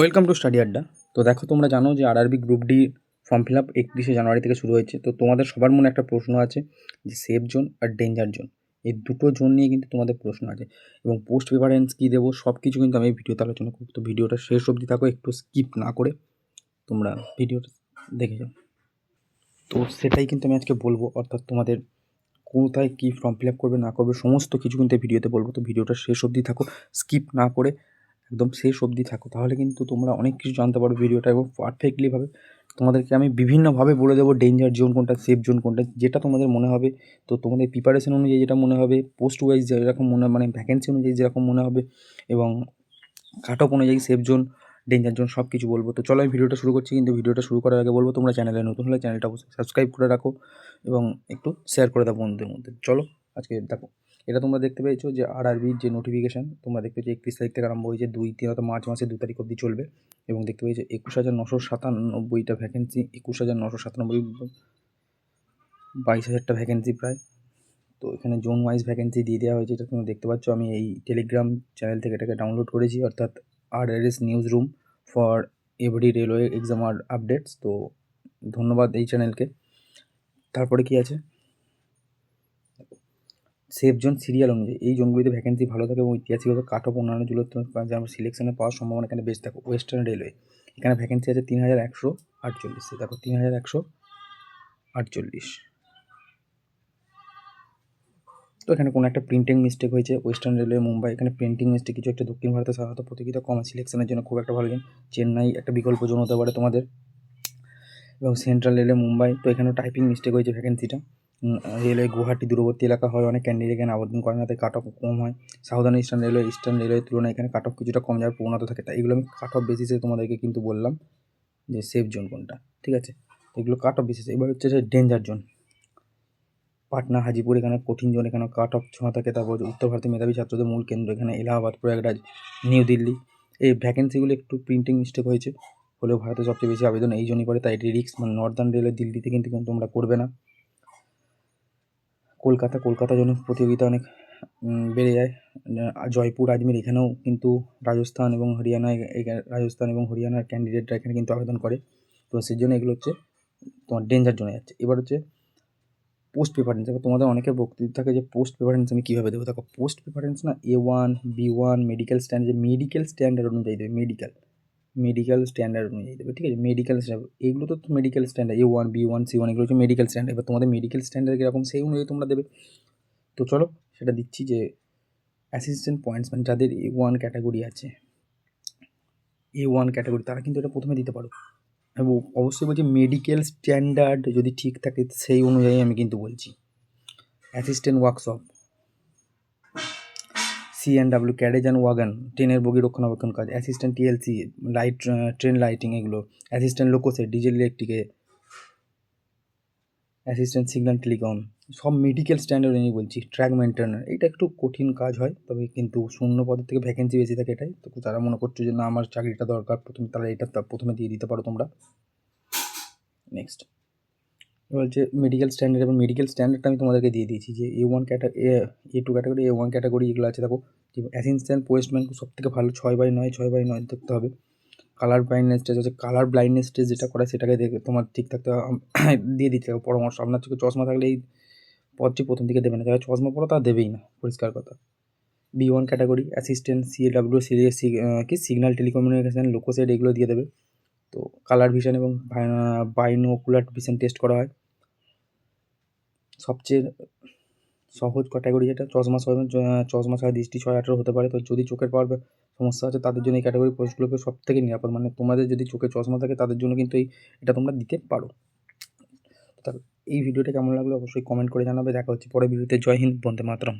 Welcome to study আড্ডা। তো দেখো, তোমরা জানো যে RRB group D form fill up একত্রিশে জানুয়ারি থেকে শুরু হয়েছে। তো তোমাদের সবার মনে একটা প্রশ্ন আছে যে সেফ জোন আর ডেঞ্জার জোন। এই দুটো জোন নিয়ে কিন্তু তোমাদের প্রশ্ন আছে এবং পোস্ট প্রিফারেন্স কী দেবো, সব কিছু কিন্তু আমি ভিডিওতে আলোচনা করব। তো ভিডিওটা শেষ অবধি থাকো, একটু স্কিপ না করে তোমরা ভিডিওটা দেখে যাও। তো সেটাই কিন্তু আমি আজকে বলব, অর্থাৎ তোমাদের কোথায় কী ফর্ম ফিল আপ করবে, না করবে, সমস্ত কিছু কিন্তু ভিডিওতে বলব। তো ভিডিওটা শেষ অবধি থাকো, স্কিপ না করে একদম শেষ অবধি থাকো। তাহলে কিন্তু তোমরা অনেক কিছু জানতে পারো ভিডিওটা এবং পারফেক্টলিভাবে তোমাদেরকে আমি বিভিন্নভাবে বলে দেবো ডেঞ্জার জোন কোনটা সেফ জোন কোনটা, যেটা তোমাদের মনে হবে। তো তোমাদের প্রিপারেশন অনুযায়ী যেটা মনে হবে পোস্ট ওয়াইজ যেরকম মনে মানে ভ্যাকেন্সি অনুযায়ী যেরকম মনে হবে এবং কাট অফ অনুযায়ী সেফ জোন ডেঞ্জার জোন সব কিছু বলব। তো চলো আমি ভিডিওটা শুরু করছি, কিন্তু ভিডিওটা শুরু করার আগে বলব তোমরা চ্যানেলে নতুন হলে চ্যানেলটা অবশ্যই সাবস্ক্রাইব করে রাখো এবং একটু শেয়ার করে দাও বন্ধুদের মধ্যে। চলো আজকে দেখো। এটা তোমরা দেখতে পেয়েছ যে আর আরবির যে নোটিফিকেশান তোমরা দেখতে পেয়েছ একত্রিশ তারিখ থেকে আরম্ভ হয়েছে, দুই তিন অর্থাৎ মার্চ মাসে দু তারিখ অবধি চলবে। এবং দেখতে পেয়েছ একুশ হাজার নশো সাতানব্বইটা ভ্যাকেন্সি একুশ হাজার নশো সাতানব্বই, বাইশ হাজারটা ভ্যাকেন্সি প্রায়। তো এখানে জোন ওয়াইজ ভ্যাকেন্সি দিয়ে দেওয়া হয়েছে, এটা তোমরা দেখতে পাচ্ছ। আমি এই টেলিগ্রাম চ্যানেল থেকে এটাকে ডাউনলোড করেছি, অর্থাৎ R R S news room for every railway exam R updates তো ধন্যবাদ এই চ্যানেলকে তারপরে কি আছে? সেফ জোন সিরিয়াল অনুযায়ী, এই জোনগুলিতে ভ্যাকেন্সি ভালো থাকে এবং ঐতিহাসিকভাবে কাট অফ অন্যান্য জেলার যেমন সিলেকশনে পাওয়ার সম্ভাবনা এখানে বেশি থাকে ওয়েস্টার্ন রেলওয়ে এখানে ভ্যাকেন্সি আছে তিন হাজার একশো আটচল্লিশ দেখো তিন হাজার একশো আটচল্লিশ। তো এখানে কোনো একটা প্রিন্টিং মিস্টেক হয়েছে ওয়েস্টার্ন রেলওয়ে মুম্বাই এখানে প্রিন্টিং মিস্টেক কিছু একটা দক্ষিণ ভারতে সাধারণত প্রতিযোগিতা কম সিলেকশনের জন্য খুব একটা ভালো জোন, চেন্নাই একটা বিকল্প জোন হতে পারে তোমাদের। এবং সেন্ট্রাল রেলওয়ে মুম্বাই তো এখানেও টাইপিং মিস্টেক হয়েছে ভ্যাকেন্সিটা রেলওয়ে গুয়াহাটি দূরবর্তী এলাকা হয়। অনেক ক্যান্ডিডেট এখানে আবেদন করে না তাই কাট অফ কম হয়। সাউদার্ন ইস্টার্ন রেলওয়ে, ইস্টার্ন রেলওয়ের তুলনায় এখানে কাট অফ কিছুটা কম যাওয়ার প্রবণতা থাকে। তাই এগুলো আমি কাট অফ বেসিসে তোমাদেরকে কিন্তু বললাম যে সেফ জোন কোনটা, ঠিক আছে? এগুলো কাট অফ বেসিসে এবার হচ্ছে যে ডেঞ্জার জোন পাটনা, হাজিপুর এখানে কঠিন জোন এখানে কাট অফ ছোঁয়া থাকে। তারপর উত্তর ভারতের মেধাবী ছাত্রদের মূল কেন্দ্র এখানে এলাহাবাদ, প্রয়াগরাজ, নিউ দিল্লি। এই ভ্যাকেন্সিগুলো একটু প্রিন্টিং মিস্টেক হয়েছে। হলেও ভারতে সবচেয়ে বেশি আবেদন এই জন্যই পড়ে। তাই এটি রিক্স মানে নর্দার্ন রেলওয়ে দিল্লিতে কিন্তু তোমরা করবে না। কলকাতা কলকাতা জন্য প্রতিযোগিতা অনেক বেড়ে যায়। জয়পুর আজমির এখানেও কিন্তু রাজস্থান এবং হরিয়ানা রাজস্থান এবং হরিয়ানার ক্যান্ডিডেটরা এখানে কিন্তু আবেদন করে। তো সেই জন্য এগুলো হচ্ছে তোমার ডেঞ্জার জোনে যাচ্ছে। এবার হচ্ছে পোস্ট প্রিফারেন্স এবার তোমাদের অনেকের বক্তব্য থাকে যে পোস্ট প্রিফারেন্স আমি কীভাবে দেবো? দেখো পোস্ট প্রিফারেন্স না A one B one medical standard যে মেডিকেল স্ট্যান্ডার্ড অনুযায়ী দেবে মেডিকেল মেডিকেল স্ট্যান্ডার্ড অনুযায়ী দেবে, ঠিক আছে? মেডিকেল স্ট্যান্ডার্ড এইগুলো তো medical standard A one B one C one এগুলো হচ্ছে মেডিকেল স্ট্যান্ডার্ড এবার তোমাদের মেডিকেল স্ট্যান্ডার্ড কীরকম, সেই অনুযায়ী তোমরা দেবে। তো চলো, সেটা দিচ্ছি যে অ্যাসিস্ট্যান্ট পয়েন্টস মানে যাদের এ ওয়ান ক্যাটাগরি আছে এ ওয়ান ক্যাটাগরি তারা কিন্তু এটা প্রথমে দিতে পারো। এবং অবশ্যই বলছি মেডিকেল স্ট্যান্ডার্ড যদি ঠিক থাকে, সেই অনুযায়ী আমি কিন্তু বলছি। Assistant workshop C and W carriage and wagon ট্রেনের বগি রক্ষণাবেক্ষণ কাজ assistant TLC light train lighting এগুলো অ্যাসিস্ট্যান্ট লোকোসে ডিজেল ইলেকট্রিকে অ্যাসিস্ট্যান্ট সিগন্যাল টেলিকম সব মেডিকেল স্ট্যান্ডার্ড আমি বলছি ট্র্যাক মেনটেনার এটা একটু কঠিন কাজ হয়, তবে কিন্তু শূন্য পদের থেকে ভ্যাকেন্সি বেশি থাকে এটাই, তো তারা মনে করছ যে না, আমার চাকরিটা দরকার, প্রথমে তারা এটা প্রথমে দিয়ে দিতে পারো তোমরা। নেক্সট হচ্ছে মেডিকেল স্ট্যান্ডার্ড এবং মেডিকেল স্ট্যান্ডার্ডটা আমি তোমাদেরকে দিয়ে দিয়েছি যে A one ক্যাটা A two category A one category এগুলো আছে, দেখো। যে অ্যাসিস্ট্যান্ট পোস্টম্যান সব থেকে ভালো, ছয় বাই নয়, ছয় বাই নয় দেখতে হবে। কালার ব্লাইন্ডনেস টেস্ট হচ্ছে কালার ব্লাইন্ডনেস টেস্ট যেটা করে সেটাকে দেখে তোমার ঠিক থাকতে দিয়ে দিতে হবে পরামর্শ। আপনার চোখে চশমা থাকলে এই পদটি প্রথম দিকে দেবে না। যারা চশমা পড়ো তা দেবেই না, পরিষ্কার কথা। B one category assistant C W C কি? সিগন্যাল টেলিকমিউনিকেশান লোকোসেড এগুলো দিয়ে দেবে। তো কালার ভিশন এবং বাইনোকুলার ভিশন টেস্ট করা হয়। সবচেয়ে সহজ ক্যাটাগরি যেটা চশমা ছয় চশমা ছাড়া দৃষ্টি ছয় আঠেরো হতে পারে। তো যদি চোখের পাওয়ার সমস্যা আছে, তাদের জন্য এই ক্যাটাগরি পোস্টগুলোকে সব থেকে নিরাপদ। মানে তোমাদের যদি চোখে চশমা থাকে, তাদের জন্য কিন্তু এই, এটা তোমরা দিতে পারো। এই ভিডিওটা কেমন লাগল অবশ্যই কমেন্ট করে জানাবে। দেখা হচ্ছে পরে ভিডিওতে জয় হিন্দ, বন্দে মাতরম।